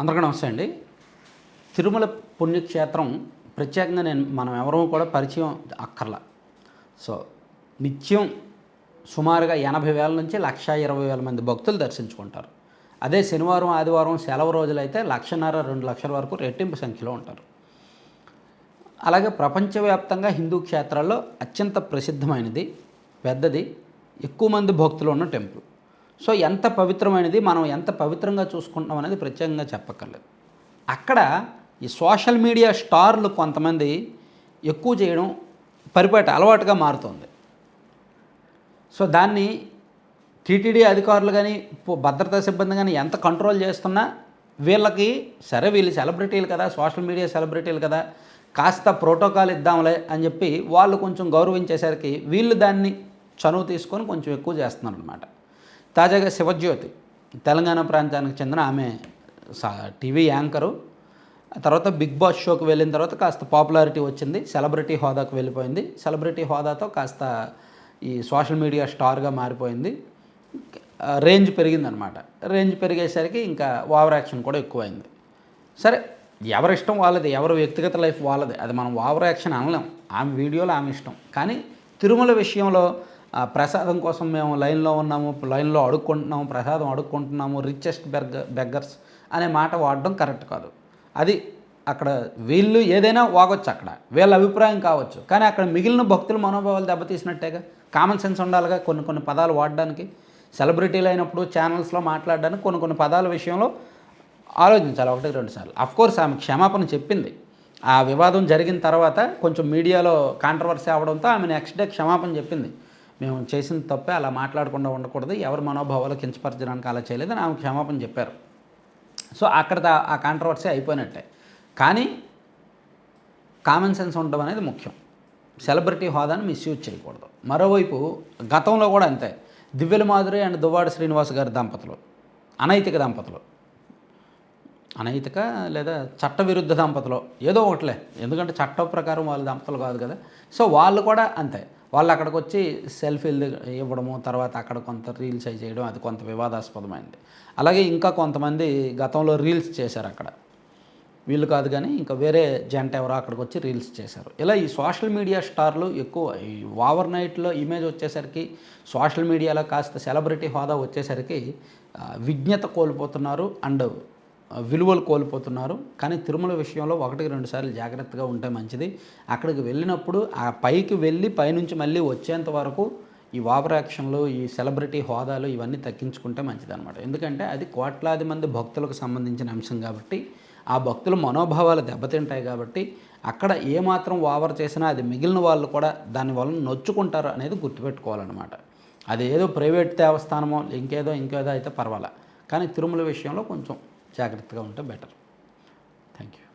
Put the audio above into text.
అందరికీ నమస్తే అండి. తిరుమల పుణ్యక్షేత్రం ప్రత్యేకంగా నేను మనం ఎవరూ కూడా పరిచయం అక్కర్లా. సో నిత్యం సుమారుగా ఎనభై వేల నుంచి లక్ష ఇరవై వేల మంది భక్తులు దర్శించుకుంటారు. అదే శనివారం ఆదివారం సెలవు రోజులైతే లక్షన్నర రెండు లక్షల వరకు రెట్టింపు సంఖ్యలో ఉంటారు. అలాగే ప్రపంచవ్యాప్తంగా హిందూ క్షేత్రాల్లో అత్యంత ప్రసిద్ధమైనది పెద్దది ఎక్కువ మంది భక్తులు ఉన్న టెంపుల్. సో ఎంత పవిత్రమైనది మనం ఎంత పవిత్రంగా చూసుకుంటున్నాం అనేది ప్రత్యేకంగా చెప్పక్కర్లేదు. అక్కడ ఈ సోషల్ మీడియా స్టార్లు కొంతమంది ఎక్కువ చేయడం పరిపాటి అలవాటుగా మారుతుంది. సో దాన్ని టీటీడీ అధికారులు కానీ భద్రతా సిబ్బంది కానీ ఎంత కంట్రోల్ చేస్తున్నా వీళ్ళకి సరే వీళ్ళు సెలబ్రిటీలు కదా సోషల్ మీడియా సెలబ్రిటీలు కదా కాస్త ప్రోటోకాల్ ఇద్దాంలే అని చెప్పి వాళ్ళు కొంచెం గౌరవించేసరికి వీళ్ళు దాన్ని చనువు తీసుకొని కొంచెం ఎక్కువ చేస్తున్నారు అనమాట తాజాగా శివజ్యోతి తెలంగాణ ప్రాంతానికి చెందిన ఆమె సా- టీవీ యాంకరు. తర్వాత బిగ్ బాస్ షోకి వెళ్ళిన తర్వాత కాస్త పాపులారిటీ వచ్చింది. సెలబ్రిటీ హోదాకు వెళ్ళిపోయింది. సెలబ్రిటీ హోదాతో కాస్త ఈ సోషల్ మీడియా స్టార్గా మారిపోయింది. రేంజ్ పెరిగిందనమాట. రేంజ్ పెరిగేసరికి ఇంకా ఓవర్ యాక్షన్ కూడా ఎక్కువైంది. సరే ఎవరి ఇష్టం వాళ్ళది ఎవరి వ్యక్తిగత లైఫ్ వాళ్ళది అది మనం ఓవర్ యాక్షన్ అనలేం. ఆమె వీడియోలో ఆమె ఇష్టం. కానీ తిరుమల విషయంలో ప్రసాదం కోసం మేము లైన్లో ఉన్నాము లైన్లో అడుక్కుంటున్నాము ప్రసాదం అడుక్కుంటున్నాము రిచెస్ట్ బెర్గ బెగ్గర్స్ అనే మాట వాడడం కరెక్ట్ కాదు. అది అక్కడ వీళ్ళు ఏదైనా వాగొచ్చు అక్కడ. వీళ్ళ అభిప్రాయం కావచ్చు. కానీ అక్కడ మిగిలిన భక్తుల మనోభావాలు దెబ్బతీసినట్టేగా కామన్ సెన్స్ ఉండాలిగా కొన్ని కొన్ని పదాలు వాడడానికి. సెలబ్రిటీలు అయినప్పుడు ఛానల్స్లో మాట్లాడడానికి కొన్ని కొన్ని పదాల విషయంలో ఆలోచించాలి. ఒకటి రెండు సార్లు. అఫ్కోర్స్ ఆమె క్షమాపణ చెప్పింది. ఆ వివాదం జరిగిన తర్వాత కొంచెం మీడియాలో కాంట్రవర్సీ అవడంతో ఆమె నెక్స్ట్ డే క్షమాపణ చెప్పింది. మేము చేసిన తప్పే అలా మాట్లాడకుండా ఉండకూడదు. ఎవరి మనోభావాలు కించపరచడానికి అలా చేయలేదని ఆమె క్షమాపణ చెప్పారు. సో అక్కడ దా- ఆ కాంట్రవర్సీ అయిపోయినట్టే. కానీ కామన్ సెన్స్ ఉండడం అనేది ముఖ్యం. సెలబ్రిటీ హోదాను మిస్యూజ్ చేయకూడదు. మరోవైపు గతంలో కూడా అంతే. దివ్యల మాధురి అండ్ దువ్వాడ శ్రీనివాస్ గారి దంపతులు. అనైతిక దంపతులు. అనైతిక లేదా చట్టవిరుద్ధ దంపతులు. ఏదో ఒకటిలే. ఎందుకంటే చట్ట ప్రకారం వాళ్ళ దంపతులు కాదు కదా. సో వాళ్ళు కూడా అంతే. వాళ్ళు అక్కడికి వచ్చి సెల్ఫీలు ఇవ్వడము తర్వాత అక్కడ కొంత రీల్స్ అవి చేయడం అది కొంత వివాదాస్పదమైంది. అలాగే ఇంకా కొంతమంది గతంలో రీల్స్ చేశారు అక్కడ. వీళ్ళు కాదు కానీ ఇంకా వేరే జంట ఎవరో అక్కడికి వచ్చి రీల్స్ చేశారు. ఇలా ఈ సోషల్ మీడియా స్టార్లు ఎక్కువ ఈ ఓవర్ నైట్లో ఇమేజ్ వచ్చేసరికి సోషల్ మీడియాలో కాస్త సెలబ్రిటీ హోదా వచ్చేసరికి విజ్ఞత కోల్పోతున్నారు. అండ్ విలువలు కోల్పోతున్నారు. కానీ తిరుమల విషయంలో ఒకటికి రెండు సార్లు జాగ్రత్తగా ఉంటే మంచిది. అక్కడికి వెళ్ళినప్పుడు ఆ పైకి వెళ్ళి పైనుంచి మళ్ళీ వచ్చేంత వరకు ఈ ఓవర్ ఈ సెలబ్రిటీ హోదాలు ఇవన్నీ తగ్గించుకుంటే మంచిదన్నమాట. ఎందుకంటే అది కోట్లాది మంది భక్తులకు సంబంధించిన అంశం కాబట్టి ఆ భక్తుల మనోభావాలు దెబ్బతింటాయి కాబట్టి అక్కడ ఏమాత్రం ఓవర్ చేసినా అది మిగిలిన వాళ్ళు కూడా దాని నొచ్చుకుంటారు అనేది గుర్తుపెట్టుకోవాలన్నమాట. అది ఏదో ప్రైవేట్ దేవస్థానమో ఇంకేదో ఇంకేదో అయితే పర్వాలే. కానీ తిరుమల విషయంలో కొంచెం జాగ్రత్తగా ఉంటే బెటర్. Thank you